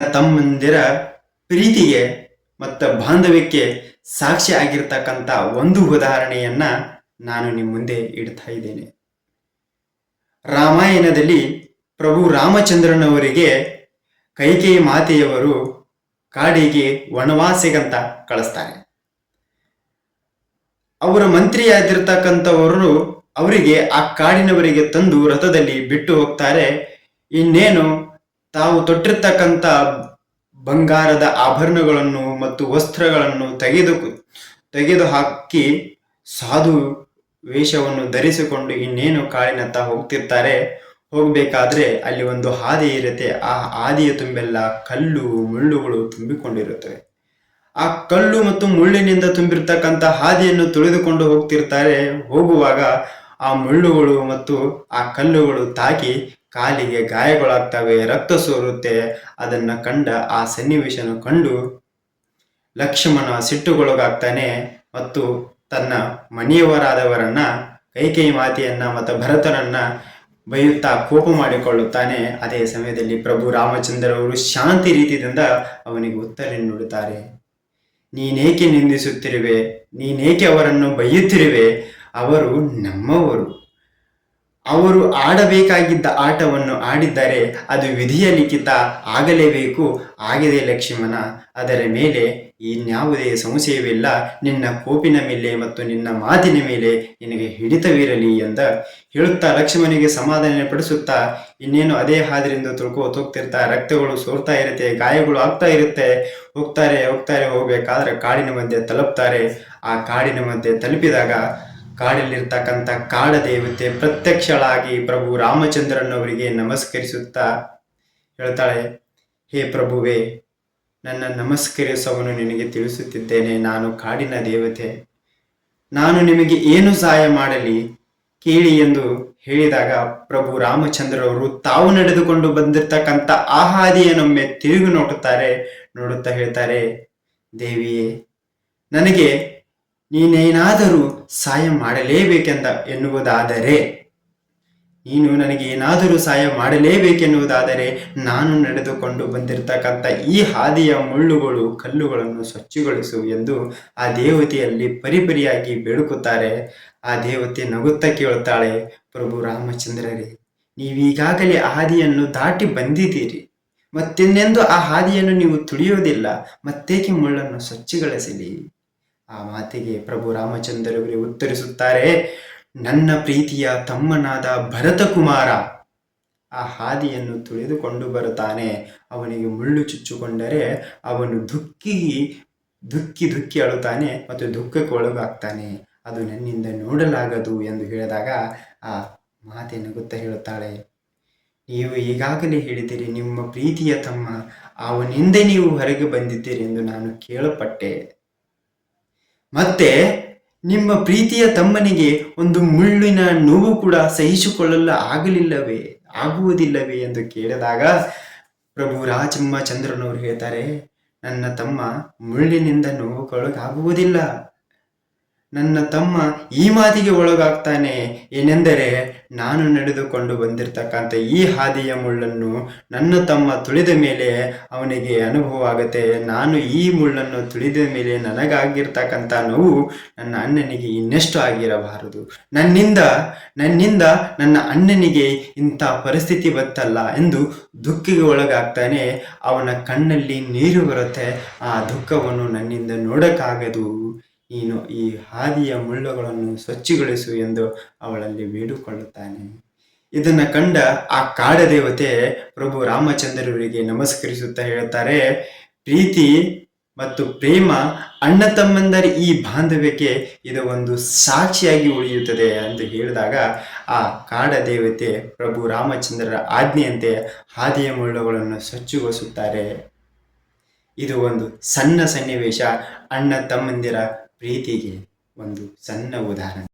ತಮ್ಮಂದಿರ ಪ್ರೀತಿಗೆ ಮತ್ತು ಬಾಂಧವ್ಯಕ್ಕೆ ಸಾಕ್ಷಿ ಆಗಿರ್ತಕ್ಕಂಥ ಒಂದು ಉದಾಹರಣೆಯನ್ನ ನಾನು ನಿಮ್ಮ ಮುಂದೆ ಇಡ್ತಾ ಇದ್ದೇನೆ. ರಾಮಾಯಣದಲ್ಲಿ ಪ್ರಭು ರಾಮಚಂದ್ರನವರಿಗೆ ಕೈಕೇಯಿ ಮಾತೆಯವರು ಕಾಡಿಗೆ ವನವಾಸಿಗಂತ ಕಳಿಸ್ತಾರೆ. ಅವರ ಮಂತ್ರಿಯಾಗಿರ್ತಕ್ಕಂಥವರು ಅವರಿಗೆ ಆ ಕಾಡಿನವರಿಗೆ ತಂದು ರಥದಲ್ಲಿ ಬಿಟ್ಟು ಹೋಗ್ತಾರೆ. ಇನ್ನೇನು ತಾವು ತೊಟ್ಟಿರ್ತಕ್ಕಂಥ ಬಂಗಾರದ ಆಭರಣಗಳನ್ನು ಮತ್ತು ವಸ್ತ್ರಗಳನ್ನು ತೆಗೆದು ತೆಗೆದು ಹಾಕಿ ಸಾಧು ವೇಷವನ್ನು ಧರಿಸಿಕೊಂಡು ಇನ್ನೇನು ಕಾಡಿನತ್ತ ಹೋಗ್ತಿರ್ತಾರೆ, ಹೋಗಬೇಕಾದ್ರೆ ಅಲ್ಲಿ ಒಂದು ಹಾದಿ ಇರುತ್ತೆ. ಆ ಹಾದಿಯ ತುಂಬೆಲ್ಲ ಕಲ್ಲು, ಮುಳ್ಳುಗಳು ತುಂಬಿಕೊಂಡಿರುತ್ತವೆ. ಆ ಕಲ್ಲು ಮತ್ತು ಮುಳ್ಳಿನಿಂದ ತುಂಬಿರ್ತಕ್ಕಂಥ ಹಾದಿಯನ್ನು ತುಳಿದುಕೊಂಡು ಹೋಗ್ತಿರ್ತಾರೆ. ಹೋಗುವಾಗ ಆ ಮುಳ್ಳುಗಳು ಮತ್ತು ಆ ಕಲ್ಲುಗಳು ತಾಕಿ ಕಾಲಿಗೆ ಗಾಯಗಳಾಗ್ತವೆ, ರಕ್ತ ಸೋರುತ್ತೆ. ಅದನ್ನ ಕಂಡ ಆ ಸನ್ನಿವೇಶನ ಕಂಡು ಲಕ್ಷ್ಮಣ ಸಿಟ್ಟುಗೊಳಗಾಗ್ತಾನೆ ಮತ್ತು ತನ್ನ ಮನೆಯವರಾದವರನ್ನ, ಕೈಕೈ ಮಾತೆಯನ್ನ ಮತ್ತು ಭರತನನ್ನ ಬೈಯುತ್ತಾ ಕೋಪ ಮಾಡಿಕೊಳ್ಳುತ್ತಾನೆ. ಅದೇ ಸಮಯದಲ್ಲಿ ಪ್ರಭು ರಾಮಚಂದ್ರವರು ಶಾಂತಿ ರೀತಿಯಿಂದ ಅವನಿಗೆ ಉತ್ತರ ನೀಡುತ್ತಾರೆ. ನೀನೇಕೆ ನಿಂದಿಸುತ್ತಿರುವೆ? ನೀನೇಕೆ ಅವರನ್ನು ಬೈಯುತ್ತಿರುವೆ? ಅವರು ನಮ್ಮವರು. ಅವರು ಆಡಬೇಕಾಗಿದ್ದ ಆಟವನ್ನು ಆಡಿದ್ದರೆ ಅದು ವಿಧಿಯ ಲಿಖಿತ ಆಗಲೇಬೇಕು. ಆಗಿದೆ ಲಕ್ಷ್ಮಣ, ಅದರ ಮೇಲೆ ಇನ್ಯಾವುದೇ ಸಂಶಯವಿಲ್ಲ. ನಿನ್ನ ಕೋಪಿನ ಮೇಲೆ ಮತ್ತು ನಿನ್ನ ಮಾತಿನ ಮೇಲೆ ನಿನಗೆ ಹಿಡಿತವಿರಲಿ ಎಂದ. ಹೇಳುತ್ತಾ ಲಕ್ಷ್ಮಣಿಗೆ ಸಮಾಧಾನ ಪಡಿಸುತ್ತಾ, ಇನ್ನೇನು ಅದೇ ಹಾದಿರಿಂದ ಹೋಗ್ತಿರ್ತಾ ರಕ್ತಗಳು ಸೋರ್ತಾ ಇರುತ್ತೆ, ಗಾಯಗಳು ಆಗ್ತಾ ಇರುತ್ತೆ. ಹೋಗ್ತಾರೆ ಹೋಗ್ತಾರೆ, ಹೋಗ್ಬೇಕಾದ್ರೆ ಕಾಡಿನ ಮಧ್ಯೆ ತಲುಪ್ತಾರೆ. ಆ ಕಾಡಿನ ಮಧ್ಯೆ ತಲುಪಿದಾಗ ಕಾಡಲ್ಲಿರ್ತಕ್ಕಂಥ ಕಾಡ ದೇವತೆ ಪ್ರತ್ಯಕ್ಷಳಾಗಿ ಪ್ರಭು ರಾಮಚಂದ್ರನವರಿಗೆ ನಮಸ್ಕರಿಸುತ್ತಾ ಹೇಳ್ತಾಳೆ, ಹೇ ಪ್ರಭುವೇ, ನನ್ನ ನಮಸ್ಕರಿಸವನ್ನು ನಿನಗೆ ತಿಳಿಸುತ್ತಿದ್ದೇನೆ, ನಾನು ಕಾಡಿನ ದೇವತೆ. ನಾನು ನಿಮಗೆ ಏನು ಸಹಾಯ ಮಾಡಲಿ? ಕೇಳಿ ಎಂದು ಹೇಳಿದಾಗ ಪ್ರಭು ರಾಮಚಂದ್ರವರು ತಾವು ನಡೆದುಕೊಂಡು ಬಂದಿರತಕ್ಕಂಥ ಆಹಾದಿಯನ್ನೊಮ್ಮೆ ತಿರುಗಿ ನೋಡುತ್ತಾರೆ, ನೋಡುತ್ತಾ ಹೇಳ್ತಾರೆ, ದೇವಿಯೇ, ನನಗೆ ನೀನೇನಾದರೂ ಸಹಾಯ ಮಾಡಲೇಬೇಕೆಂದ ಎನ್ನುವುದಾದರೆ, ನೀನು ನನಗೆ ಏನಾದರೂ ಸಹಾಯ ಮಾಡಲೇಬೇಕೆನ್ನುವುದಾದರೆ, ನಾನು ನಡೆದುಕೊಂಡು ಬಂದಿರತಕ್ಕಂಥ ಈ ಹಾದಿಯ ಮುಳ್ಳುಗಳು, ಕಲ್ಲುಗಳನ್ನು ಸ್ವಚ್ಛಗೊಳಿಸು ಎಂದು ಆ ದೇವತೆಯಲ್ಲಿ ಪರಿಪರಿಯಾಗಿ ಬೇಡುಕುತ್ತಾರೆ. ಆ ದೇವತೆ ನಗುತ್ತಾ ಕೇಳುತ್ತಾಳೆ, ಪ್ರಭು ರಾಮಚಂದ್ರರೇ, ನೀವೀಗಾಗಲೇ ಆ ಹಾದಿಯನ್ನು ದಾಟಿ ಬಂದಿದ್ದೀರಿ. ಮತ್ತಿನ್ನೆಂದು ಆ ಹಾದಿಯನ್ನು ನೀವು ತುಳಿಯೋದಿಲ್ಲ ಮತ್ತೇಕೆ ಮುಳ್ಳನ್ನು ಸ್ವಚ್ಛಗೊಳಿಸಲಿ? ಆ ಮಾತಿಗೆ ಪ್ರಭು ರಾಮಚಂದ್ರವರೇ ಉತ್ತರಿಸುತ್ತಾರೆ, ನನ್ನ ಪ್ರೀತಿಯ ತಮ್ಮನಾದ ಭರತಕುಮಾರ. ಆ ಹಾದಿಯನ್ನು ತುಳಿದುಕೊಂಡು ಬರುತ್ತಾನೆ. ಅವನಿಗೆ ಮುಳ್ಳು ಚುಚ್ಚುಕೊಂಡರೆ ಅವನು ದುಃಖಿ ದುಃಖಿ ದುಃಖಿ ಅಳುತ್ತಾನೆ ಮತ್ತು ದುಃಖಕ್ಕೆ ಒಳಗಾಗ್ತಾನೆ. ಅದು ನನ್ನಿಂದ ನೋಡಲಾಗದು ಎಂದು ಹೇಳಿದಾಗ ಆ ಮಾತೆ ನಗುತ್ತಾ ಹೇಳುತ್ತಾಳೆ, ನೀವು ಈಗಾಗಲೇ ಹೇಳಿದಿರಿ ನಿಮ್ಮ ಪ್ರೀತಿಯ ತಮ್ಮ, ಅವನಿಂದ ನೀವು ಹೊರಗೆ ಬಂದಿದ್ದೀರಿ ಎಂದು ನಾನು ಕೇಳಪಟ್ಟೆ ಮತ್ತೆ ನಿಮ್ಮ ಪ್ರೀತಿಯ ತಮ್ಮನಿಗೆ ಒಂದು ಮುಳ್ಳಿನ ನೋವು ಕೂಡ ಸಹಿಸಿಕೊಳ್ಳಲು ಆಗಲಿಲ್ಲವೇ, ಆಗುವುದಿಲ್ಲವೇ ಎಂದು ಕೇಳಿದಾಗ ಪ್ರಭು ರಾಜಮ್ಮ ಚಂದ್ರನವರು ಹೇಳ್ತಾರೆ, ನನ್ನ ತಮ್ಮ ಮುಳ್ಳಿನಿಂದ ನೋವುಗೊಳಗಾಗುವುದಿಲ್ಲ. ನನ್ನ ತಮ್ಮ ಈ ಮಾತಿಗೆ ಒಳಗಾಗ್ತಾನೆ, ಏನೆಂದರೆ ನಾನು ನಡೆದುಕೊಂಡು ಬಂದಿರತಕ್ಕಂಥ ಈ ಹಾದಿಯ ಮುಳ್ಳನ್ನು ನನ್ನ ತಮ್ಮ ತುಳಿದ ಮೇಲೆ ಅವನಿಗೆ ಅನುಭವ ಆಗುತ್ತೆ ನಾನು ಈ ಮುಳ್ಳನ್ನು ತುಳಿದ ಮೇಲೆ ನನಗಾಗಿರ್ತಕ್ಕಂಥ ನೋವು ನನ್ನ ಅಣ್ಣನಿಗೆ ಇನ್ನೆಷ್ಟು ಆಗಿರಬಾರದು. ನನ್ನಿಂದ ನನ್ನಿಂದ ನನ್ನ ಅಣ್ಣನಿಗೆ ಇಂಥ ಪರಿಸ್ಥಿತಿ ಬತ್ತಲ್ಲ ಎಂದು ದುಃಖಿಗೆ ಒಳಗಾಗ್ತಾನೆ. ಅವನ ಕಣ್ಣಲ್ಲಿ ನೀರು ಬರುತ್ತೆ. ಆ ದುಃಖವನ್ನು ನನ್ನಿಂದ ನೋಡಕ್ಕಾಗದು. ನೀನು ಈ ಹಾದಿಯ ಮುಳ್ಳುಗಳನ್ನು ಸ್ವಚ್ಛಗೊಳಿಸು ಎಂದು ಅವಳಲ್ಲಿ ಬೇಡಿಕೊಳ್ಳುತ್ತಾನೆ. ಇದನ್ನು ಕಂಡ ಆ ಕಾಡದೇವತೆ ಪ್ರಭು ರಾಮಚಂದ್ರರಿಗೆ ನಮಸ್ಕರಿಸುತ್ತಾ ಹೇಳುತ್ತಾರೆ, ಪ್ರೀತಿ ಮತ್ತು ಪ್ರೇಮ ಅಣ್ಣ ತಮ್ಮಂದರ ಈ ಬಾಂಧವ್ಯಕ್ಕೆ ಇದು ಒಂದು ಸಾಕ್ಷಿಯಾಗಿ ಉಳಿಯುತ್ತದೆ ಎಂದು ಹೇಳಿದಾಗ ಆ ಕಾಡ ದೇವತೆ ಪ್ರಭು ರಾಮಚಂದ್ರರ ಆಜ್ಞೆಯಂತೆ ಹಾದಿಯ ಮುಳ್ಳುಗಳನ್ನು ಸ್ವಚ್ಛಗೊಳಿಸುತ್ತಾರೆ. ಇದು ಒಂದು ಸಣ್ಣ ಸನ್ನಿವೇಶ ಅಣ್ಣ ತಮ್ಮಂದಿರ ಪ್ರೀತಿಗೆ ಒಂದು ಸಣ್ಣ ಉದಾಹರಣೆ.